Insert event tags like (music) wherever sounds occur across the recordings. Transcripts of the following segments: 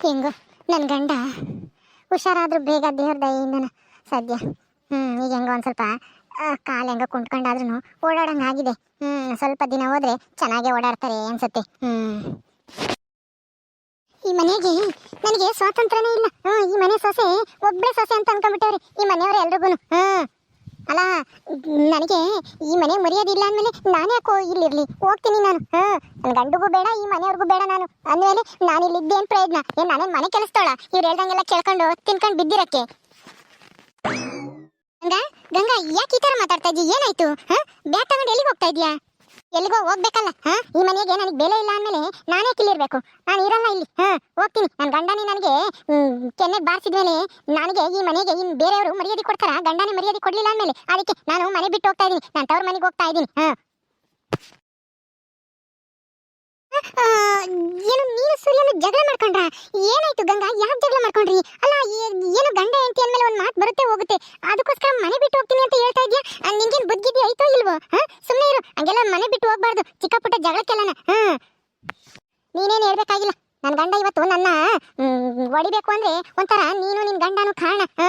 ಹೆಂಗೋ ನನ್ನ ಗಂಡ ಹುಷಾರಾದ್ರೂ ಬೇಗ ದೇವ್ರ ದಯಿಂದ ಸದ್ಯ ಹ್ಞೂ ಈಗ ಹೆಂಗೋ ಒಂದು ಸ್ವಲ್ಪ ಕಾಲು ಹೆಂಗೋ ಕುಂಟ್ಕೊಂಡಾದ್ರೂ ಓಡಾಡೋಂಗಾಗಿದೆ ಹ್ಞೂ ಸ್ವಲ್ಪ ದಿನ ಹೋದ್ರೆ ಚೆನ್ನಾಗೇ ಓಡಾಡ್ತಾರೆ ಅನ್ಸುತ್ತೆ. ಹ್ಞೂ ಈ ಮನೆಗೆ ನನಗೆ ಸ್ವಾತಂತ್ರ್ಯನೇ ಇಲ್ಲ. ಹ್ಞೂ ಈ ಮನೆ ಸೊಸೆ ಒಬ್ಬಳೇ ಸೊಸೆ ಅಂತ ಅನ್ಕೊಂಡ್ಬಿಟ್ಟವ್ರಿ, ಈ ಮನೆಯವ್ರು ಎಲ್ರಿಗೂ ಹ್ಞೂ ಅಲ್ಲ ನನಗೆ ಈ ಮನೆ ಮರ್ಯಾದಿಲ್ಲ ಅಂದಮೇಲೆ ನಾನು ಯಾಕೋ ಇಲ್ಲಿರ್ಲಿ? ಹೋಗ್ತೀನಿ ನಾನು. ಹಾಂ ನನ್ನ ಗಂಡಿಗೂ ಬೇಡ, ಈ ಮನೆಯವ್ರಿಗೂ ಬೇಡ ನಾನು. ಅಂದಮೇಲೆ ನಾನು ಇಲ್ಲಿ ಏನು ಪ್ರಯೋಜನ ಏನು ನಾನೇನು ಮನೆ ಕೆಲಸದೋಳ? ಇವ್ರು ಹೇಳ್ದಂಗೆಲ್ಲ ಕೇಳ್ಕೊಂಡು ತಿನ್ಕೊಂಡು ಬಿದ್ದಿರಕ್ಕೆ. ಗಂಗಾ ಗಂಗಾ, ಯಾಕೆ ಈ ಥರ ಮಾತಾಡ್ತಾ ಇದ್ದೀಯ? ಏನಾಯ್ತು? ಹಾಂ, ಬ್ಯಾಗ್ ತಗೊಂಡು ಎಲ್ಲಿಗೆ ಹೋಗ್ತಾ ಇದೀಯಾ ಎಲ್ಲಿಗೋ ಹೋಗ್ಬೇಕಲ್ಲ ಈ ಮನೆಗೆ ನನಗೆ ಬೆಲೆ ಇಲ್ಲ ಅಂದಮೇಲೆ ನಾನೇ ಕಿಲ್ಲಿರ್ಬೇಕು. ನಾನು ಇರಲ್ಲ ಇಲ್ಲಿ, ಹಾ, ಹೋಗ್ತೀನಿ. ನನ್ನ ಗಂಡನೇ ನನಗೆ ಚೆನ್ನಾಗಿ ಬಾರಿಸಿದ್ಮೇಲೆ ನನಗೆ ಈ ಮನೆಗೆ ಇನ್ನು ಬೇರೆಯವರು ಮರ್ಯಾದೆ ಕೊಡ್ತಾರ? ಗಂಡನೇ ಮರ್ಯಾದೆ ಕೊಡ್ಲಿಲ್ಲ ಅಂದಮೇಲೆ ಅದಕ್ಕೆ ನಾನು ಮನೆ ಬಿಟ್ಟು ಹೋಗ್ತಾ ಇದ್ದೀನಿ. ನಾನು ತವ್ರ ಮನೆಗೆ ಹೋಗ್ತಾ ಇದ್ದೀನಿ, ಹಾ. ಏನು ನೀನು ಸೂರ್ಯನ ಜಗಳ ಮಾಡ್ಕೊಂಡ್ರ? ಏನಾಯ್ತು ಗಂಗಾ? ಯಾಕೆ ಜಗಳ ಮಾಡ್ಕೊಂಡ್ರಿ? ಅಲ್ಲ ಏನು ಗಂಡ ಹೆಂಡತಿ ಅಂದ್ಮೇಲೆ ಒಂದು ಮಾತು ಬರುತ್ತೆ, ಹೋಗುತ್ತೆ. ಅದಕ್ಕೋಸ್ಕರ ಮನೆ ಬಿಟ್ಟು ಹೋಗ್ತೀನಿ ಅಂತ ಹೇಳ್ತಾ ಇದ್ಯಾ? ನಿಂಗೇನು ಬುದ್ಧಿದ್ದಿ ಐತೋ ಇಲ್ವೋ? ಹಾ ಸುಮ್ಮನೆ ಇರು. ಹಂಗೆಲ್ಲ ಮನೆ ಬಿಟ್ಟು ಹೋಗ್ಬಾರ್ದು. ಚಿಕ್ಕ ಪುಟ್ಟ ಜಗಳಕ್ಕೆಲ್ಲನ? ಹಾ ನೀನೇನು ಹೇಳ್ಬೇಕಾಗಿಲ್ಲ. ನನ್ನ ಗಂಡ ಇವತ್ತು ನನ್ನ ಹೊಡಿಬೇಕು ಅಂದ್ರೆ ಒಂಥರ ನೀನು ನಿನ್ನ ಗಂಡನು ಕಾರಣ. ಹಾ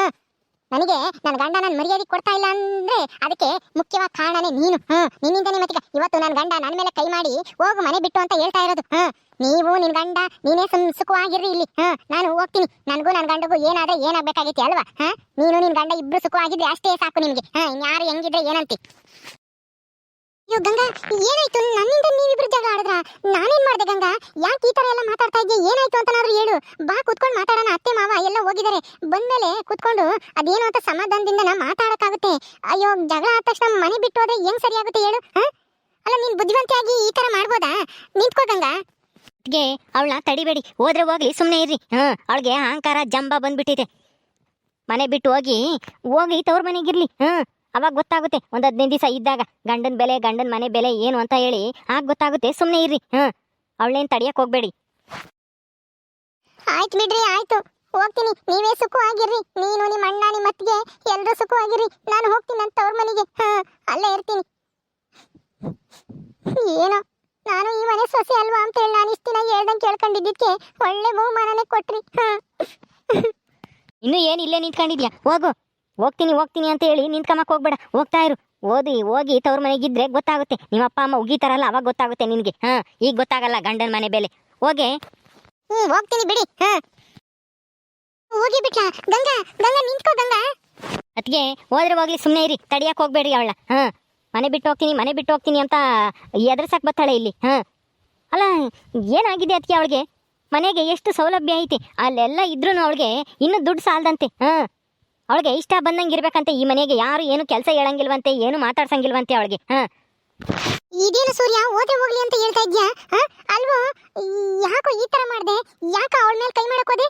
ನನಗೆ ನನ್ನ ಗಂಡ ನನ್ನ ಮರ್ಯಾದೆ ಕೊಡ್ತಾ ಇಲ್ಲ ಅಂದ್ರೆ ಅದಕ್ಕೆ ಮುಖ್ಯವಾದ ಕಾರಣನೇ ನೀನು. ಹ್ಮ್. ನಿನ್ನಿಂದನೇ ಮತ್ತೆ ಇವತ್ತು ನನ್ನ ಗಂಡ ನನ್ನ ಮೇಲೆ ಕೈ ಮಾಡಿ ಹೋಗು ಮನೆ ಬಿಟ್ಟು ಅಂತ ಹೇಳ್ತಾ ಇರೋದು. ಹ ನೀವು ನಿನ್ ಗಂಡ, ನೀನೇ ಸುಮ್ ಸುಖವಾಗಿರ್ರಿ ಇಲ್ಲಿ. ಹ ನಾನು ಹೋಗ್ತೀನಿ. ನನಗೂ ನನ್ನ ಗಂಡಗೂ ಏನಾದ್ರೆ ಏನಾಗಬೇಕಾಗೈತಿ ಅಲ್ವಾ? ಹ ನೀನು ನಿನ್ ಗಂಡ ಇಬ್ರು ಸುಖವಾಗಿದ್ರೆ ಅಷ್ಟೇ ಸಾಕು ನಿಮಗೆ. ಹ ಇನ್ಯಾರು ಹೆಂಗಿದ್ರೆ ಏನಂತಿ? ಅಯ್ಯೋ, ಗಂಗಾ, ಏನಾಯ್ತು? ನನ್ನಿಂದ ನೀವಿಬ್ರು ಜಗಳ ಆಡಿದ್ರ? ನಾನೇನ್ ಮಾಡ್ದೆ, ಗಂಗಾ? ಯಾಕೆ ಈ ತರ ಎಲ್ಲ ಮಾತಾಡ್ತಾ ಇದ್ದೆ ಏನಾಯ್ತು ಅಂತನಾದ್ರೂ ಹೇಳು. ಬಾ, ಕುತ್ಕೊಂಡು ಮಾತಾಡೋಣ, ಅತ್ತೆ, ಮಾವ ಎಲ್ಲ ಹೋಗಿದ್ದಾರೆ. ಬಂದ್ಮೇಲೆ ಕುತ್ಕೊಂಡು ಅದೇನು ಅಂತ ಸಮಾಧಾನದಿಂದ ನಾ ಮಾತಾಡಕ್ಕಾಗುತ್ತೆ. ಅಯ್ಯೋ, ಜಗಳ ಆದ ತಕ್ಷಣ ಮನೆ ಬಿಟ್ಟು ಹೋದ್ರೆ ಹೆಂಗ್ ಸರಿಯಾಗುತ್ತೆ ಹೇಳು, ಹಾ? ಅಲ್ಲ, ನೀನ್ ಬುದ್ಧಿವಂತಿಯಾಗಿ ಈ ತರ ಮಾಡ್ಬೋದಾ? ನಿಂತ್ಕೋ, ಗಂಗಾ. ಗೆ, ಅವಳನ್ನ ತಡಿಬೇಡಿ. ಹೋದ್ರೆ ಹೋಗ್ಲಿ ಸುಮ್ಮನೆ ಇರ್ರಿ. ಹ್ಮ್ ಅವಳಿಗೆ ಅಹಂಕಾರ ಜಂಬ ಬಂದ್ಬಿಟ್ಟಿದೆ. ಮನೆ ಬಿಟ್ಟು ಹೋಗಿ ಹೋಗಿ ತವ್ರ ಮನೆಗಿರ್ಲಿ ಹಾಂ ಅವಾಗ ಗೊತ್ತಾಗುತ್ತೆ. ಒಂದು ಹದಿನೈದು ದಿವಸ ಇದ್ದಾಗ ಗಂಡನ ಬೆಲೆ ಗಂಡನ ಮನೆ ಬೆಲೆ ಏನು ಅಂತ ಹೇಳಿ ಆಗ ಗೊತ್ತಾಗುತ್ತೆ. ಸುಮ್ಮನೆ ಇರ್ರಿ. ಹಾಂ ಅವಳೇನು ತಡಿಯಕ್ಕೆ ಹೋಗ್ಬೇಡಿ. ಆಯ್ತು ಬಿಡ್ರಿ ಆಯ್ತು. ಹೋಗ್ತೀನಿ. ನೀವೇ ಸುಖವಾಗಿರ್ರಿ. ನೀನು ನಿಮ್ಮ ಅಣ್ಣ ನಿಮ್ಮ ಅತ್ತಿಗೆ ಎಲ್ಲರೂ ಸುಖವಾಗಿರ್ರಿ. ನಾನು ಹೋಗ್ತೀನಿ ಅಂತ ಅವ್ರ ಮನೆಗೆ. ಹಾ ಅಲ್ಲೇ ಇರ್ತೀನಿ. ಏನೋ? ನಾನು ಈ ಮನೆ ಸೊಸೆ ಅಲ್ವಾ ಅಂತ ಹೇಳಿ ನಾನು ಇಷ್ಟು ದಿನ ಹೇಳ್ದಂಗೆ ಕೇಳ್ಕೊಂಡಿದ್ದಕ್ಕೆ ಒಳ್ಳೆ ಬಹುಮಾನನೇ ಕೊಟ್ರಿ. ಹಾ ಇನ್ನೂ ಏನು ಇಲ್ಲೇ ನಿಂತ್ಕೊಂಡಿದ್ಯಾ? ಹೋಗು. ಹೋಗ್ತೀನಿ ಹೋಗ್ತೀನಿ ಅಂತ ಹೇಳಿ ನಿಂತ್ಕೊಂಬಕ್ಕೆ ಹೋಗ್ಬೇಡ. ಹೋಗ್ತಾ ಇರು. ಓದಿ, ಹೋಗಿ ತವ್ರ ಮನೆಗಿದ್ರೆ ಗೊತ್ತಾಗುತ್ತೆ. ನಿಮ್ಮ ಅಪ್ಪ ಅಮ್ಮ ಉಗಿತಾರಲ್ಲ, ಅವಾಗ ಗೊತ್ತಾಗುತ್ತೆ ನಿನಗೆ. ಹಾಂ, ಈಗ ಗೊತ್ತಾಗಲ್ಲ ಗಂಡನ ಮನೆ ಬೆಲೆ. ಹೋಗೆ. ಹ್ಮ್, ಹೋಗ್ತೀನಿ ಬಿಡಿ. ಹಾ. ಹೋಗಿ ಬಿಟ್ಲ? ಗಂಗಾ ಗಂಗಾ, ನಿಂತ್ಕೋ ಗಂಗಾ. ಅದಕ್ಕೆ ಹೋದ್ರೆ ಹೋಗ್ಲಿ ಸುಮ್ಮನೆ ಇರಿ. ತಡಿಯಕ್ಕೆ ಹೋಗ್ಬೇಡ್ರಿ ಅವಳ. ಹಾಂ. ಮನೆ ಬಿಟ್ಟು ಹೋಗ್ತೀನಿ, ಮನೆ ಬಿಟ್ಟು ಹೋಗ್ತೀನಿ ಅಂತ ಎದ್ರಿಸೋಕೆ ಬತ್ತಾಳೆ ಇಲ್ಲಿ. ಹಾಂ. ಅಲ್ಲ, ಏನಾಗಿದೆ ಅದಕ್ಕೆ ಅವಳಿಗೆ? ಮನೆಗೆ ಎಷ್ಟು ಸೌಲಭ್ಯ ಐತಿ? ಅಲ್ಲೆಲ್ಲ ಇದ್ರೂ ಅವಳಿಗೆ ಇನ್ನೂ ದುಡ್ಡು ಸಾಲದಂತೆ. ಹಾಂ. ಅವಳಿಗೆ ಇಷ್ಟ ಬಂದಂಗೆ ಇರ್ಬೇಕಂತೆ ಈ ಮನೆಗೆ ಯಾರು ಏನು ಕೆಲಸ ಹೇಳಂಗಿಲ್ವಂತೆ ಏನು ಮಾತಾಡ್ಸಂಗಿಲ್ವಂತೆ ಅವಳಿಗೆ ಹಾಂ. ಇದೇನು ಸೂರ್ಯ ಓದೆ ಹೋಗ್ಲಿ ಅಂತ ಹೇಳ್ತಾ ಇದ್ಯಾ? ಅಲ್ವೋ? ಯಾಕೋ ಈ ತರ ಮಾಡ್ದೆ? ಯಾಕ ಅವಳ ಮೇಲೆ ಕೈ ಮಾಡಕ್ ಹೋದೆ?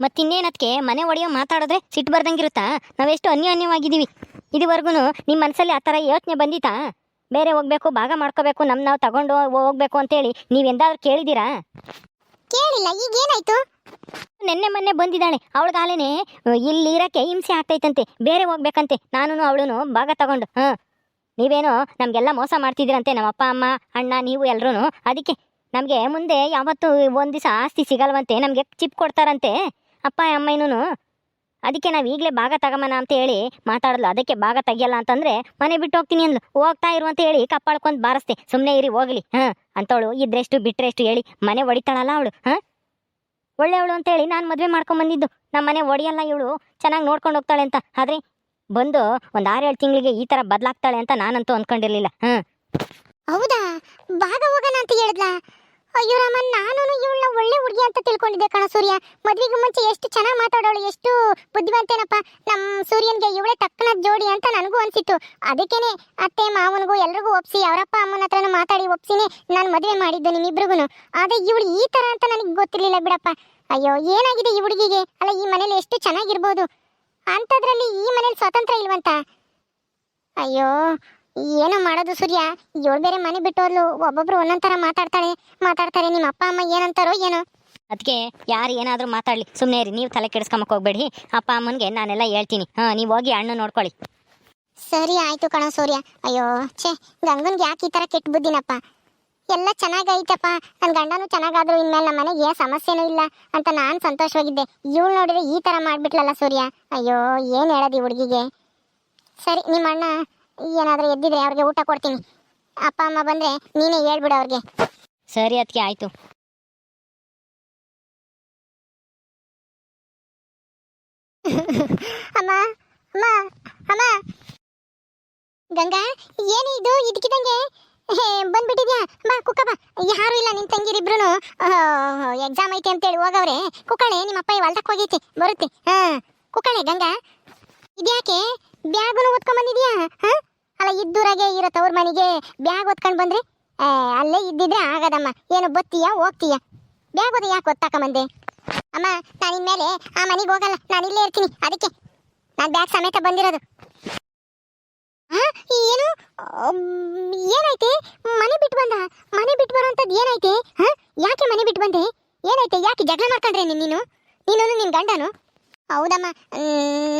ಮತ್ತಿನ್ನೇನದಕ್ಕೆ ಮನೆ ಒಡೆಯೋ ಮಾತಾಡಿದ್ರೆ ಸಿಟ್ಟು ಬರ್ದಂಗಿರುತ್ತಾ? ನಾವೆಷ್ಟು ಅನ್ಯೋನ್ಯವಾಗಿದ್ದೀವಿ. ಇದುವರೆಗೂ ನಿಮ್ಮ ಮನಸ್ಸಲ್ಲಿ ಆ ಥರ ಯೋಚನೆ ಬಂದಿತ್ತಾ? ಬೇರೆ ಹೋಗ್ಬೇಕು ಭಾಗ ಮಾಡ್ಕೋಬೇಕು ನಮ್ಮ ನಾವು ತಗೊಂಡು ಹೋಗ್ಬೇಕು ಅಂತೇಳಿ ನೀವೆಂದಾದ್ರೂ ಕೇಳಿದ್ದೀರಾ? ಕೇಳಿಲ್ಲ, ಈಗ ಏನಾಯ್ತು? ನೆನ್ನೆ ಮೊನ್ನೆ ಬಂದಿದ್ದಾಳೆ ಇಲ್ಲಿ ಇರಕ್ಕೆ ಹಿಂಸೆ ಆಗ್ತೈತಂತೆ, ಬೇರೆ ಹೋಗ್ಬೇಕಂತೆ ನಾನು ಅವಳು ಭಾಗ ತಗೊಂಡು, ಹಾಂ. ನೀವೇನೋ ನಮಗೆಲ್ಲ ಮೋಸ ಮಾಡ್ತಿದ್ದೀರಂತೆ, ನಮ್ಮ ಅಪ್ಪ, ಅಮ್ಮ, ಅಣ್ಣ, ನೀವು ಎಲ್ಲರೂ ಅದಕ್ಕೆ ನಮಗೆ ಮುಂದೆ ಯಾವತ್ತೂ ಒಂದು ದಿವಸ ಆಸ್ತಿ ಸಿಗಲ್ವಂತೆ, ನಮಗೆ ಚಿಪ್ ಕೊಡ್ತಾರಂತೆ, ಅಪ್ಪ ಅಮ್ಮನೂ ಅದಕ್ಕೆ ನಾವು ಈಗಲೇ ಭಾಗ ತಗೊಂಬನ ಅಂತ ಹೇಳಿ ಮಾತಾಡಲು ಅದಕ್ಕೆ ಭಾಗ ತೆಗಿಯಲ್ಲ ಅಂತಂದ್ರೆ ಮನೆ ಬಿಟ್ಟು ಹೋಗ್ತೀನಿ ಅಂದ್ಲು. ಹೋಗ್ತಾ ಇರು ಅಂತ ಹೇಳಿ ಕಪ್ಪಾಳ್ಕೊಂಡು ಬಾರಿಸ್ತೆ. ಸುಮ್ಮನೆ ಇರಿ, ಹೋಗ್ಲಿ. ಹಾಂ, ಅಂತವಳು ಇದ್ರೆಷ್ಟು ಬಿಟ್ರೆಷ್ಟು ಹೇಳಿ ಮನೆ ಹೊಡಿತಾಳಲ್ಲ ಅವಳು. ಹಾಂ? ಒಳ್ಳೆಯವಳು ಅಂತೇಳಿ ನಾನು ಮದುವೆ ಮಾಡ್ಕೊಂಬಂದಿದ್ದು ನಮ್ಮ ಮನೆ ಒಡೆಯಲ್ಲ ಇವಳು. ಚೆನ್ನಾಗಿ ನೋಡ್ಕೊಂಡು ಹೋಗ್ತಾಳೆ ಅಂತ. ಆದರೆ ಬಂದು ಒಂದು ಆರೇಳು ತಿಂಗಳಿಗೆ ಈ ಥರ ಬದಲಾಗ್ತಾಳೆ ಅಂತ ನಾನಂತೂ ಅನ್ಕೊಂಡಿರ್ಲಿಲ್ಲ. ಹಾಂ. ಹೌದಾ? ಭಾಗ ಹೋಗೋಣ ಅಂತ ಹೇಳಿದ್ಲಾ? ಅಯ್ಯೋ ರಾಮ ನಾನು ಇವಳನ್ನ ಒಳ್ಳೆ ಹುಡುಗಿ ಅಂತ ತಿಳ್ಕೊಂಡಿದ್ದೆ ಕಣ ಸೂರ್ಯ. ಮದ್ವೆಗೂ ಮುಂಚೆ ಎಷ್ಟು ಚೆನ್ನಾಗಿ ಮಾತಾಡೋಳು, ಎಷ್ಟು ಬುದ್ಧಿವಂತೇನಪ್ಪ. ನಮ್ಮ ಸೂರ್ಯನ್ಗೆ ಇವಳೇ ತಕ್ಕನ ಜೋಡಿ ಅಂತ ನನಗೂ ಅನ್ಸಿತ್ತು. ಅದಕ್ಕೇನೆ ಅತ್ತೆ ಮಾವನಿಗೂ ಎಲ್ರಿಗೂ ಒಪ್ಸಿ, ಅವರಪ್ಪ ಅಮ್ಮನ ಹತ್ರನೂ ಮಾತಾಡಿ ಒಪ್ಸಿನೇ ನಾನು ಮದುವೆ ಮಾಡಿದ್ದು ನಿಮ್ಮಿಬ್ರಿಗೂ ಆದರೆ ಇವಳು ಈ ಥರ ಅಂತ ನನಗೆ ಗೊತ್ತಿರಲಿಲ್ಲ ಬಿಡಪ್ಪ. ಅಯ್ಯೋ, ಏನಾಗಿದೆ ಈ ಹುಡುಗಿಗೆ? ಅಲ್ಲ, ಈ ಮನೇಲಿ ಎಷ್ಟು ಚೆನ್ನಾಗಿರ್ಬೋದು? ಅಂಥದ್ರಲ್ಲಿ ಈ ಮನೇಲಿ ಸ್ವಾತಂತ್ರ್ಯ ಇಲ್ವಂತ? ಅಯ್ಯೋ ಏನೋ ಮಾಡೋದು ಸೂರ್ಯ. ಇವಳು ಬೇರೆ ಮನೆ ಬಿಟ್ಟೋದ್ಲು. ಒಬ್ಬೊಬ್ರು ಒಂದೊಂದ್ ಮಾತಾಡ್ತಾಳೆ. ಮಾತಾಡ್ತಾರೆ ನಿಮ್ಮ ಅಪ್ಪ ಅಮ್ಮ ಏನಂತಾರೋ ಏನೋ. ಅದಕ್ಕೆ ಯಾರು ಏನಾದರೂ ಮಾತಾಡ್ಲಿ. ಸುಮ್ಮನೆ ರೀ ನೀವು ತಲೆ ಕೆಡಿಸ್ಕೊಂಬಕ್ಕೆ ಹೋಗ್ಬೇಡಿ. ಅಪ್ಪ ಅಮ್ಮನಿಗೆ ನಾನೆಲ್ಲ ಹೇಳ್ತೀನಿ. ಹಾಂ ನೀವು ಹೋಗಿ ಅಣ್ಣ ನೋಡ್ಕೊಳ್ಳಿ. ಸರಿ ಆಯ್ತು ಕಣ ಸೂರ್ಯ. ಅಯ್ಯೋ ಛೇ ಗಂಗನ್ಗೆ ಯಾಕೆ ಈ ಥರ ಕೆಟ್ಟ ಬುದ್ದಿನಪ್ಪ ಎಲ್ಲ ಚೆನ್ನಾಗೈತಪ್ಪ. ನನ್ನ ಗಂಡನೂ ಚೆನ್ನಾಗಾದ್ರು ಇನ್ಮೇಲೆ ನಮ್ಮ ಮನೆಗೆ ಸಮಸ್ಯೆನೂ ಇಲ್ಲ ಅಂತ ನಾನು ಸಂತೋಷವಾಗಿದ್ದೆ. ಇವಳು ನೋಡಿದ್ರೆ ಈ ಥರ ಮಾಡಿಬಿಟ್ಲಲ್ಲ ಸೂರ್ಯ. ಅಯ್ಯೋ ಏನು ಹೇಳೋದು ಹುಡುಗಿಗೆ? ಸರಿ ನಿಮ್ಮ ಅಣ್ಣ ಏನಾದರೂ ಎದ್ದಿದ್ರೆ ಅವ್ರಿಗೆ ಊಟ ಕೊಡ್ತೀನಿ. ಅಪ್ಪ ಅಮ್ಮ ಬಂದ್ರೆ ನೀನೇ ಹೇಳ್ಬಿಡು ಅವ್ರಿಗೆ. ಸರಿ ಅದಕ್ಕೆ ಆಯ್ತು. (laughs) ಅಮ್ಮ ಅಮ್ಮ ಅಮ್ಮ. ಗಂಗಾ ಏನು ಇದು ಇದಕ್ಕಿದಂಗೆ ಹೇ ಬಂದ್ಬಿಟ್ಟಿದ್ಯಾ? ಬಾ ಕುಕ್ಕ ಬಾ ಯಾರು ಇಲ್ಲ ನಿನ್ ತಂಗಿರಿಬ್ರು ಎಕ್ಸಾಮ್ ಐತೆ ಅಂತೇಳಿ ಹೋಗವ್ರೆ. ಕುಕ್ಕಳೆ ನಿಮ್ಮ ಅಪ್ಪ ಹೊಲ್ದಕ್ಕೆ ಹೋಗೈತಿ. ಬರುತ್ತೆ. ಹಾ ಕುಕ್ಕಳೆ ಗಂಗಾ. ಇದ್ಯಾಕೆ? ಬ್ಯಾಗುನು ಓದ್ಕೊಂಡ್ ಬಂದಿದ್ಯಾ? ಹಾ? ಅಲ್ಲ, ಇದ್ದೂರಾಗೆ ಇರೋ ತವ್ರ ಮನೆಗೆ ಬ್ಯಾಗ್ ಓದ್ಕೊಂಡ್ ಬಂದ್ರೆ? ಅಲ್ಲೇ ಇದ್ದಿದ್ರೆ ಆಗದಮ್ಮ. ಏನು, ಬತ್ತೀಯಾ, ಹೋಗ್ತೀಯಾ? ಬ್ಯಾಗ್ ಓದಿ ಯಾಕೆ ಓದ್ತಾಕೊಂಬಂದೆ ಅಮ್ಮ, ನಾನು ಇನ್ಮೇಲೆ ಆ ಮನೆಗೆ ಹೋಗಲ್ಲ. ನಾನು ಇಲ್ಲೇ ಇರ್ತೀನಿ. ಅದಕ್ಕೆ. ನಾನು ಬ್ಯಾಗ್ ಸಮೇತ ಬಂದಿರೋದು. ಏನು? ಏನೈತೆ ಮನೆ ಬಿಟ್ಟು ಬಂದ? ಮನೆ ಬಿಟ್ಟು ಬರೋಂಥದ್ದು ಏನೈತೆ ಹಾ? ಯಾಕೆ ಮನೆ ಬಿಟ್ಟು ಬಂದೆ? ಏನೈತೆ ಯಾಕೆ ಜಗಳ ಮಾಡ್ಕೊಂಡ್ರೆ ನೀನು ನೀನು? ನಿನ್ನ ಗಂಡನು? ಹೌದಮ್ಮ.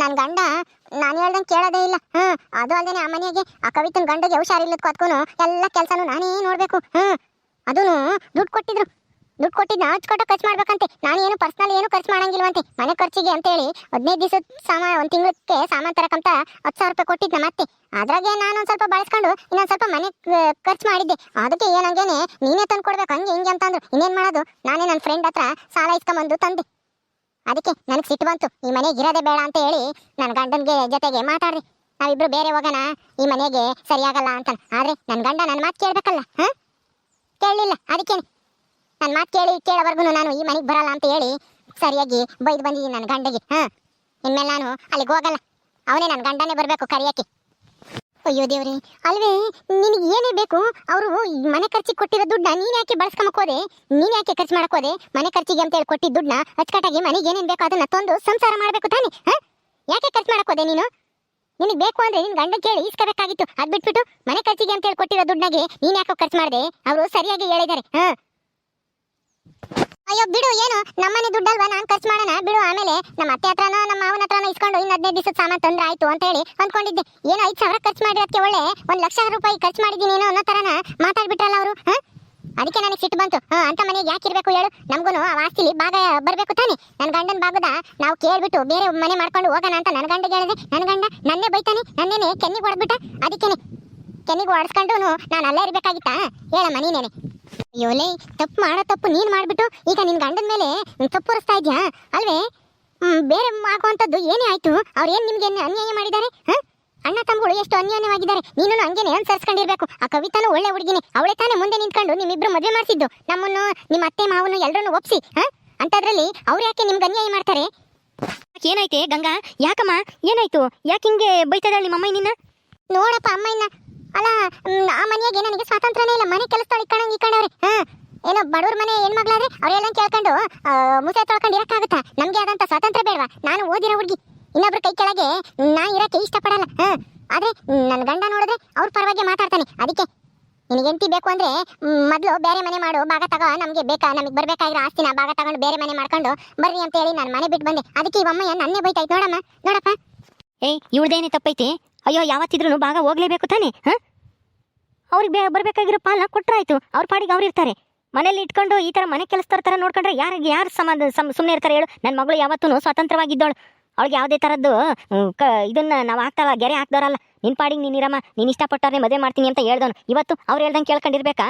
ನನ್ನ ಗಂಡ, ನಾನು ಹೇಳ್ದಂಗೆ ಕೇಳೋದೇ ಇಲ್ಲ. ಹ್ಞೂ ಅದು ಅಲ್ಲದೆ ಆ ಮನೆಗೆ, ಆ ಕವಿತನ ಗಂಡಗೆ ಹುಷಾರಿಲ್ಲದ ಕೊತ್ಕೊನು ಎಲ್ಲ ಕೆಲಸನೂ ನಾನೇ ನೋಡಬೇಕು. ಹ್ಞೂ ಅದೂ ದುಡ್ಡು ಕೊಟ್ಟಿದ್ರು. ದುಡ್ಡು ಕೊಟ್ಟಿದ್ನ ಹಚ್ಕೊಟ್ಟು ಖರ್ಚು ಮಾಡ್ಬೇಕಂತೆ. ನಾನು ಏನು ಪರ್ಸ್ನಲ್ ಏನು ಖರ್ಚು ಮಾಡಂಗಿಲ್ವಂತೆ. ಮನೆ ಖರ್ಚಿಗೆ ಅಂತೇಳಿ ಹದಿನೈದು ದಿವಸದ ಸಾಮಾನು ಒಂದು ತಿಂಗಳಕ್ಕೆ ಸಾಮಾನು ತರಕಂತ ಹತ್ತು ಸಾವಿರ ರೂಪಾಯಿ ಕೊಟ್ಟಿದ್ದೆ ಮತ್ತೆ. ಅದ್ರಾಗೆ ನಾನು ಒಂದು ಸ್ವಲ್ಪ ಬಳಸ್ಕೊಂಡು ಇನ್ನೊಂದು ಸ್ವಲ್ಪ ಮನೆ ಖರ್ಚು ಮಾಡಿದ್ದೆ. ಅದಕ್ಕೆ ಏನಂಗೇನೆ ನೀನೇ ತಂದು ಕೊಡ್ಬೇಕು ಹಂಗೆ ಹಿಂಗೆ ಅಂತಂದ್ರು. ಇನ್ನೇನು ಮಾಡೋದು? ನಾನೇ ನನ್ನ ಫ್ರೆಂಡ್ ಹತ್ರ ಸಾಲ ಇಸ್ಕೊಂಬಂದು ತಂದೆ. ಅದಕ್ಕೆ ನನಗೆ ಸಿಟ್ಟು ಬಂತು. ಈ ಮನೆಗೆ ಇರೋದೇ ಬೇಡ ಅಂತ ಹೇಳಿ ನನ್ನ ಗಂಡನಿಗೆ ಜೊತೆಗೆ ಮಾತಾಡ್ರಿ. ನಾವಿಬ್ರು ಬೇರೆ ಹೋಗೋಣ, ಈ ಮನೆಗೆ ಸರಿಯಾಗಲ್ಲ ಅಂತ ಆದರೆ ನನ್ನ ಗಂಡ ನನ್ನ ಮಾತು ಕೇಳಬೇಕಲ್ಲ, ಹಾಂ? ಕೇಳಲಿಲ್ಲ, ಅದಕ್ಕೇನೆ. ನನ್ನ ಮಾತು ಕೇಳಿ ಕೇಳೋವರೆಗೂ ನಾನು ಈ ಮನೆಗೆ ಬರಲ್ಲ ಅಂತ ಹೇಳಿ ಸರಿಯಾಗಿ ಬೈದು ಬಂದಿದ್ದೀನಿ ನನ್ನ ಗಂಡಗೆ, ಹಾಂ? ಇನ್ಮೇಲೆ ನಾನು ಅಲ್ಲಿಗೆ ಹೋಗಲ್ಲ. ಅವನೇ ನನ್ನ ಗಂಡನೇ ಬರಬೇಕು ಕರಿಯಕ್ಕೆ. ಅಯ್ಯೋ ದೇವ್ರಿ, ಅಲ್ವೇ, ನಿನಗೆ ಏನೇ ಬೇಕು, ಅವರು ಮನೆ ಖರ್ಚಿಗೆ ಕೊಟ್ಟಿರೋ ದುಡ್ಡ ನೀನು ಯಾಕೆ ಬಳಸ್ಕೊಂಬೋದೆ ನೀನು ಯಾಕೆ ಖರ್ಚು ಮಾಡ್ಕೋದೆ ಮನೆ ಖರ್ಚಿಗೆ ಅಂತ ಹೇಳಿ ಕೊಟ್ಟಿದ್ದ ದುಡ್ಡನ್ನ ಅಚ್ಚುಕಟ್ಟಾಗಿ ಮನೆಗೆ ಏನೇನು ಬೇಕು ಅದನ್ನ ತಂದು ಸಂಸಾರ ಮಾಡಬೇಕು ತಾನೆ, ಹಾಂ? ಯಾಕೆ ಖರ್ಚು ಮಾಡ್ಕೋದೆ ನೀನು? ನಿನಗೆ ಬೇಕು ಅಂದ್ರೆ ನಿನ್ನ ಗಂಡ ಕೇಳಿ ಇಸ್ಕೋಬೇಕಾಗಿತ್ತು ಅದು ಬಿಟ್ಬಿಟ್ಟು ಮನೆ ಖರ್ಚಿಗೆ ಅಂತ ಹೇಳಿ ಕೊಟ್ಟಿರೋ ದುಡ್ಡಾಗೆ ನೀನು ಯಾಕೋ ಖರ್ಚು ಮಾಡಿದೆ? ಅವರು ಸರಿಯಾಗಿ ಹೇಳಿದ್ದಾರೆ ಹಾ? ಅಯ್ಯೋ, ಬಿಡು, ಏನು? ನಮ್ಮನೆ ದುಡ್ಡಲ್ವಾ? ನಾನು ಖರ್ಚು ಮಾಡೋಣ? ಬಿಡು, ಆಮೇಲೆ ನಮ್ಮ ಅತ್ತೆ ಹತ್ರನೋ, ನಮ್ಮ ಮಾವನ ಹತ್ರನೋ ಇಸ್ಕೊಂಡು ಇನ್ನು ಹದಿನೈದು ದಿವಸದ ಸಾಮಾನು ತಂದ್ರೆ ಆಯ್ತು ಅಂತ ಹೇಳಿ ಅಂದ್ಕೊಂಡಿದ್ದೆ ಏನು ಐದು ಸಾವಿರ ಖರ್ಚು ಮಾಡಿರೋದಕ್ಕೆ ಒಳ್ಳೆ. ಒಂದು ಲಕ್ಷ ರೂಪಾಯಿ ಖರ್ಚು ಮಾಡಿದ್ದೀನಿ ಏನೋ ಅನ್ನೋ ಥರನ ಮಾತಾಡ್ಬಿಟ್ರಲ್ಲ ಅವರು, ಹಾ? ಅದಕ್ಕೆ ನನಗೆ ಸಿಟ್ಟು ಬಂತು. ಹಾಂ, ಅಂತ ಮನೆಗೆ ಯಾಕೆ ಇರಬೇಕು ಹೇಳು? ನಮಗೂ ಆ ಆಸ್ತಿಲಿ ಭಾಗ ಬರಬೇಕು ತಾನೆ. ನನ್ನ ಗಂಡನ ಭಾಗದ ನಾವು ಕೇಳಿಬಿಟ್ಟು ಬೇರೆ ಮನೆ ಮಾಡ್ಕೊಂಡು ಹೋಗೋಣ ಅಂತ ನನ್ನ ಗಂಡಗೆ ಹೇಳಿದೆ. ನನ್ನ ಗಂಡ ನನ್ನೇ ಬೈತಾನೆ, ನನ್ನೇನೆ ಕೆನ್ನಿಗೆ ಹೊಡೆದ್ಬಿಟ್ಟ? ಅದಕ್ಕೇನೆ. ಕೆನ್ನಿಗೆ ಹೊಡೆಸ್ಕೊಂಡು ನಾನು ಅಲ್ಲೇ ಇರಬೇಕಾಗಿತ್ತಾ? ಹೇಳಮ್ಮ, ನೀನೇನೆ. ಅಯ್ಯೋಲೇ ತಪ್ಪು ಮಾಡೋ ತಪ್ಪು ನೀನು ಮಾಡ್ಬಿಟ್ಟು ಈಗ ನಿನ್ನ ಗಂಡನ ಮೇಲೆ ತಪ್ಪು ಹೊರಿಸ್ತಾ ಇದ್ಯಾ? ಅಲ್ವೇ? ಬೇರೆ ಆಗುವಂಥದ್ದು ಏನೇ ಆಯ್ತು? ಅವ್ರು ಏನ್ ನಿಮ್ಗೆ ಅನ್ಯಾಯ ಮಾಡಿದ್ದಾರೆ ಹ? ಅಣ್ಣ ತಮ್ಮಗಳು ಎಷ್ಟು ಅನ್ಯಾಯವಾಗಿದ್ದಾರೆ? ನೀನು ಹಂಗೆ ಅನ್ಸರ್ಸ್ಕೊಂಡಿರ್ಬೇಕು. ಆ ಕವಿತಾನು ಒಳ್ಳೆ ಹುಡುಗಿನಿ. ಅವಳೇ ತಾನೇ ಮುಂದೆ ನಿಂತ್ಕೊಂಡು ನಿಮ್ಮಿಬ್ಬರು ಮದುವೆ ಮಾಡಿಸಿದ್ದು. ನಮ್ಮನ್ನು ನಿಮ್ಮ ಅತ್ತೆ ಮಾವನು ಎಲ್ಲರನ್ನು ಒಪ್ಸಿ ಹ? ಅಂತದ್ರಲ್ಲಿ ಅವ್ರು ಯಾಕೆ ನಿಮ್ಗೆ ಅನ್ಯಾಯ ಮಾಡ್ತಾರೆ? ಏನೈತೆ ಗಂಗಾ? ಯಾಕಮ್ಮ? ಏನಾಯ್ತು? ಯಾಕೆ ಹಿಂಗೆ ಬೈತಾ ನಿಮ್ಮ ಅಮ್ಮ ನಿನ್ನ? ನೋಡಪ್ಪ ಅಮ್ಮ ಇನ್ನ ಅಲ್ಲ ಆ ಮನೆಯಾಗೆ ನನಗೆ ಸ್ವಾತಂತ್ರ್ಯನೇ ಇಲ್ಲ. ಮನೆ ಕೆಲಸ ಇಕ್ಕಣಂಗೆ ಇಕ್ಕಣವ್ರೆ ಹಾ, ಏನೋ ಬಡವ್ರ ಮನೆ ಹೆಣ್ಮಗ್ಳಾದ್ರೆ ಅವ್ರೆಲ್ಲ ಕೇಳ್ಕೊಂಡು ಮುಸೆ ತೊಳ್ಕೊಂಡು ಇರಕ್ಕಾಗುತ್ತಾ ನಮ್ಗೆ ಆದಂತ ಸ್ವಾತಂತ್ರ್ಯ ಬೇಡವಾ? ನಾನು ಓದಿರೋ ಹುಡುಗಿ. ಇನ್ನೊಬ್ರ ಕೈ ಕೆಳಗೆ ನಾ ಇರಕ್ಕೆ ಇಷ್ಟಪಡಲ್ಲ. ಹಾ, ಆದ್ರೆ ನನ್ನ ಗಂಡ ನೋಡಿದ್ರೆ ಅವ್ರ ಪರವಾಗಿ ಮಾತಾಡ್ತಾನೆ. ಅದಕ್ಕೆ ನಿನಗೆ ಎಂತಿ ಬೇಕು ಅಂದ್ರೆ ಮೊದಲು ಬೇರೆ ಮನೆ ಮಾಡು, ಭಾಗ ತಗೋ, ನಮ್ಗೆ ಬೇಕಾ, ನಮಗೆ ಬರ್ಬೇಕಾಗಿರೋ ಆಸ್ತಿನ ಭಾಗ ತಗೊಂಡು ಬೇರೆ ಮನೆ ಮಾಡ್ಕೊಂಡು ಬರ್ರಿ ಅಂತ ಹೇಳಿ ನಾನು ಮನೆ ಬಿಟ್ಟು ಬಂದೆ. ಅದಕ್ಕೆ ಈ ಅಮ್ಮಯ್ಯ ನನ್ನೇ ಬೈತಾಯ್ತು. ನೋಡಮ್ಮ, ನೋಡಪ್ಪ. ಏಯ್, ಇವಳ್ದೇನೇ ತಪ್ಪೈತೆ? ಅಯ್ಯೋ ಯಾವತ್ತಿದ್ರು ಭಾಗ ಹೋಗ್ಲೇಬೇಕು ತಾನೆ, ಹಾಂ? ಅವ್ರಿಗೆ ಬರ್ಬೇಕಾಗಿರೋ ಪಾಲನ್ನ ಕೊಟ್ಟರಾಯ್ತು ಅವ್ರ ಪಾಡಿಗೆ ಅವ್ರು ಇರ್ತಾರೆ. ಮನೇಲಿ ಇಟ್ಕೊಂಡು ಈ ಥರ ಮನೆ ಕೆಲಸದವ್ರ ಥರ ನೋಡ್ಕೊಂಡ್ರೆ ಯಾರಿಗೆ ಯಾರು ಸಮಾಧ ಸುಮ್ಮನೆ ಇರ್ತಾರೆ ಹೇಳು. ನನ್ನ ಮಗಳು ಯಾವತ್ತೂ ಸ್ವತಂತ್ರವಾಗಿದ್ದವಳು. ಅವಳಿಗೆ ಯಾವುದೇ ಥರದ್ದು ಕ ಇದನ್ನ ನಾವು ಹಾಕ್ತಾವ ಗೆರೆ ಹಾಕ್ದವ್ರಲ್ಲ. ನಿನ್ನ ಪಾಡಿಗೆ ನೀನಿರಮ್ಮ ನೀನು ಇಷ್ಟಪಟ್ಟವ್ರೆ ಮದುವೆ ಮಾಡ್ತೀನಿ ಅಂತ ಹೇಳ್ದವನು. ಇವತ್ತು ಅವ್ರು ಹೇಳ್ದಂಗೆ ಕೇಳ್ಕೊಂಡಿರ್ಬೇಕಾ?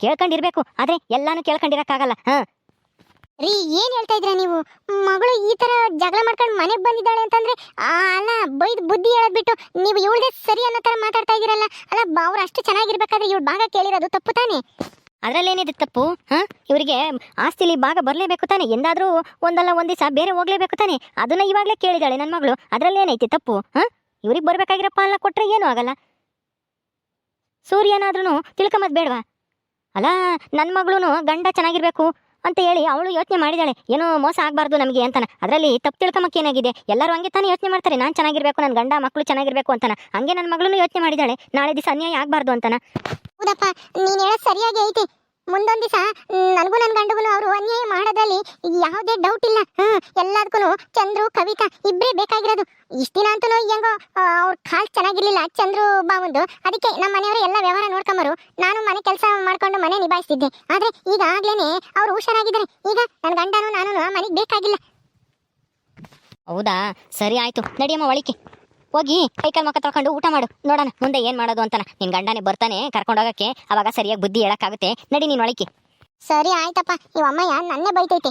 ಕೇಳ್ಕೊಂಡಿರ್ಬೇಕು. ಆದರೆ ಎಲ್ಲಾನು ಕೇಳ್ಕೊಂಡಿರೋಕ್ಕಾಗಲ್ಲ, ಹಾಂ? ರೀ, ಏನ್ ಹೇಳ್ತಾ ಇದ್ರ ನೀವು? ಮಗಳು ಈ ತರ ಜಗಳ ಮಾಡ್ಕೊಂಡು ಮನೆಗೆ ಬಂದಿದ್ದಾಳೆ ಅಂತಂದ್ರೆ ಅಲ್ಲ, ಬೈದ್ ಬುದ್ಧಿ ಹೇಳದ್ಬಿಟ್ಟು ನೀವು ಇವಳದೇ ಸರಿ ಅನ್ನೋ ತರ ಮಾತಾಡ್ತಾ ಇದೀರಲ್ಲ ಅಲ್ಲ, ಅವ್ರು ಅಷ್ಟು ಚೆನ್ನಾಗಿರ್ಬೇಕಾದ್ರೆ ಇವಳು ಭಾಗ ಕೇಳಿರೋದು ತಪ್ಪು ತಾನೆ? ಅದರಲ್ಲೇನಿದೆ ತಪ್ಪು, ಹಾಂ? ಇವರಿಗೆ ಆಸ್ತಿಲಿ ಭಾಗ ಬರಲೇಬೇಕು ತಾನೆ? ಎಂದಾದರೂ ಒಂದಲ್ಲ ಒಂದು ದಿವಸ ಬೇರೆ ಹೋಗ್ಲೇಬೇಕು ತಾನೆ? ಅದನ್ನ ಇವಾಗಲೇ ಕೇಳಿದಾಳೆ ನನ್ನ ಮಗಳು. ಅದರಲ್ಲೇನೈತಿ ತಪ್ಪು, ಹಾಂ? ಇವ್ರಿಗೆ ಬರಬೇಕಾಗಿರೋ ಅಲ್ಲ ಕೊಟ್ಟರೆ ಏನೂ ಆಗಲ್ಲ. ಸೂರ್ಯನಾದ್ರೂ ತಿಳ್ಕೊಂಬದ್ ಬೇಡವಾ? ಅಲ್ಲ ನನ್ನ ಮಗಳೂ ಗಂಡ ಚೆನ್ನಾಗಿರ್ಬೇಕು. ಅಂತ ಹೇಳಿ ಅವಳು ಯೋಚನೆ ಮಾಡಿದಾಳೆ. ಏನೋ ಮೋಸ ಆಗಬಾರ್ದು ನಮಗೆ ಅಂತಾನೆ. ಅದರಲ್ಲಿ ತಪ್ಪು ತಿಳ್ಕೊಮಕ್ಕೆ ಏನಾಗಿದೆ? ಎಲ್ಲರೂ ಹಂಗೆ ತಾನೇ ಯೋಚನೆ ಮಾಡ್ತಾರೆ. ನಾನು ಚೆನ್ನಾಗಿರ್ಬೇಕು ನನ್ನ ಗಂಡ ಮಕ್ಕಳು ಚೆನ್ನಾಗಿರ್ಬೇಕು ಅಂತಾನೆ. ಹಂಗೆ ನನ್ನ ಮಗಳು ಯೋಚನೆ ಮಾಡಿದಾಳೆ. ನಾಳೆ ದಿವಸ ಅನ್ಯಾಯ ಆಗಬಾರ್ದು ಅಂತಾನೆ. ಹೌದಪ್ಪ, ನೀನು ಹೇಳೋದು ಸರಿಯಾಗಿ ಐತೆ. ಮುಂದೊಂದ್ ದಿವಸ, ನನಗೂ ನನ್ನ ಗಂಡಗೂ ಅವರು ಅನ್ಯಾಯ ಮಾಡೋದ್ರಲ್ಲಿ ಯಾವುದೇ ಡೌಟ್ ಇಲ್ಲ. ಹ್ಞೂ ಎಲ್ಲದಕ್ಕೂ ಚಂದ್ರು, ಕವಿತಾ ಇಬ್ಬರೇ ಬೇಕಾಗಿರೋದು. ಇಷ್ಟು ದಿನ ಅಂತೂ ಹೆಂಗೋ ಅವ್ರ ಕಾಲ್ ಚೆನ್ನಾಗಿರ್ಲಿಲ್ಲ. ಚಂದ್ರು ಬಾವಂದು ಅದಕ್ಕೆ ನಮ್ಮ ಮನೆಯವರು ಎಲ್ಲ ವ್ಯವಹಾರ ನೋಡ್ಕೊಂಬರು. ನಾನು ಮನೆ ಕೆಲಸ ಮಾಡ್ಕೊಂಡು ಮನೆ ನಿಭಾಯಿಸ್ತಿದ್ದೆ. ಆದ್ರೆ ಈಗ ಅವರು ಅವ್ರು ಹುಷಾರಾಗಿದ್ದಾರೆ. ಈಗ ನನ್ನ ಗಂಡನೂ ನಾನು ಮನೆಗೆ ಬೇಕಾಗಿಲ್ಲ. ಹೌದಾ? ಸರಿ ಆಯ್ತು. ನಡಿಯಮ್ಮ ಒಳಿಕೆ ಹೋಗಿ ಕೈಕಾಲು ಮುಖ ತೊಳ್ಕೊಂಡು ಊಟ ಮಾಡು. ನೋಡೋಣ, ಮುಂದೆ ಏನು ಮಾಡೋದು ಅಂತಾನ. ನಿನ್ನ ಗಂಡನೇ ಬರ್ತಾನೆ ಕರ್ಕೊಂಡೋಗಕ್ಕೆ. ಅವಾಗ ಸರಿಯಾಗಿ ಬುದ್ಧಿ ಹೇಳಕ್ಕಾಗುತ್ತೆ. ನಡಿ ನೀನ್ ಒಳಗೆ ಸರಿ, ಆಯ್ತಪ್ಪ. ನೀವ್ ಅಮ್ಮಯ್ಯ ನನ್ನೇ ಬೈತೈತೆ.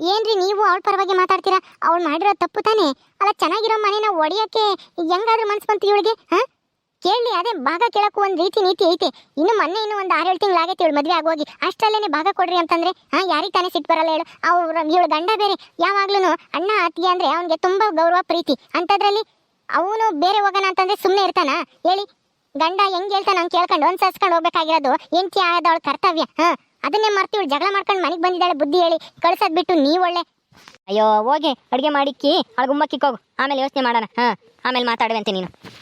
ಏನ್ರಿ ನೀವು ಅವಳ ಪರವಾಗಿ ಮಾತಾಡ್ತೀರಾ? ಅವಳು ಮಾಡಿರೋ ತಪ್ಪು ತಾನೇ? ಅಲ್ಲ, ಚೆನ್ನಾಗಿರೋ ಮನೆನ ಒಡೆಯಕ್ಕೆ ಹೆಂಗಾದ್ರೂ ಮನ್ಸ್ ಬಂತು ಇವಳಿಗೆ, ಹಾ? ಕೇಳಿ, ಅದೇ ಭಾಗ ಕೇಳಕ್ಕೂ ಒಂದ್ ರೀತಿ ನೀತಿ ಐತೆ. ಇನ್ನು ಮೊನ್ನೆ ಇನ್ನು ಒಂದು ಆರೇಳು ತಿಂಗಳಾಗೈತಿ ಇವಳು ಮದುವೆ ಆಗೋಗಿ ಅಷ್ಟರಲ್ಲೇ ಭಾಗ ಕೊಡ್ರಿ ಅಂತಂದ್ರೆ, ಹಾ, ಯಾರಿಗೆ ತಾನೇ ಸಿಟ್ಟು ಬರಲ್ಲ ಹೇಳು. ಅವ್ರ ಇವಳು ಗಂಡ ಬೇರೆ. ಯಾವಾಗ್ಲೂ ಅಣ್ಣ, ಅತ್ತಿಗೆ ಅಂದ್ರೆ ಅವನಿಗೆ ತುಂಬಾ ಗೌರವ, ಪ್ರೀತಿ. ಅಂತದ್ರಲ್ಲಿ ಅವನು ಬೇರೆ ಹೋಗೋಣ ಅಂತಂದ್ರೆ ಸುಮ್ಮನೆ ಇರ್ತಾನ? ಹೇಳಿ, ಗಂಡ ಹೆಂಗ್ ಹೇಳ್ತಾನ ಅವ್ನು ಕೇಳ್ಕೊಂಡು ಅನ್ಸರ್ಸ್ಕೊಂಡು ಹೋಗ್ಬೇಕಾಗಿರೋದು ಹೆಂಡತಿ ಆದವಳ ಕರ್ತವ್ಯ, ಹಾ. ಅದನ್ನೇ ಮರ್ತಿವಳು ಜಗಳ ಮಾಡ್ಕೊಂಡು ಮನೆಗೆ ಬಂದಿದ್ದಾಳೆ ಬುದ್ಧಿ ಹೇಳಿ. ಕಳ್ಸದ್ ಬಿಟ್ಟು ನೀವು ಒಳ್ಳೆ. ಅಯ್ಯೋ, ಹೋಗಿ, ಅಡುಗೆ ಮಾಡಿಕ್ಕಿ ಅವಳಿಗೆ ಹೋಗು ಆಮೇಲೆ ಯೋಚನೆ ಮಾಡೋಣ, ಹಾಂ. ಆಮೇಲೆ ಮಾತಾಡುವಂತೆ ನೀನು.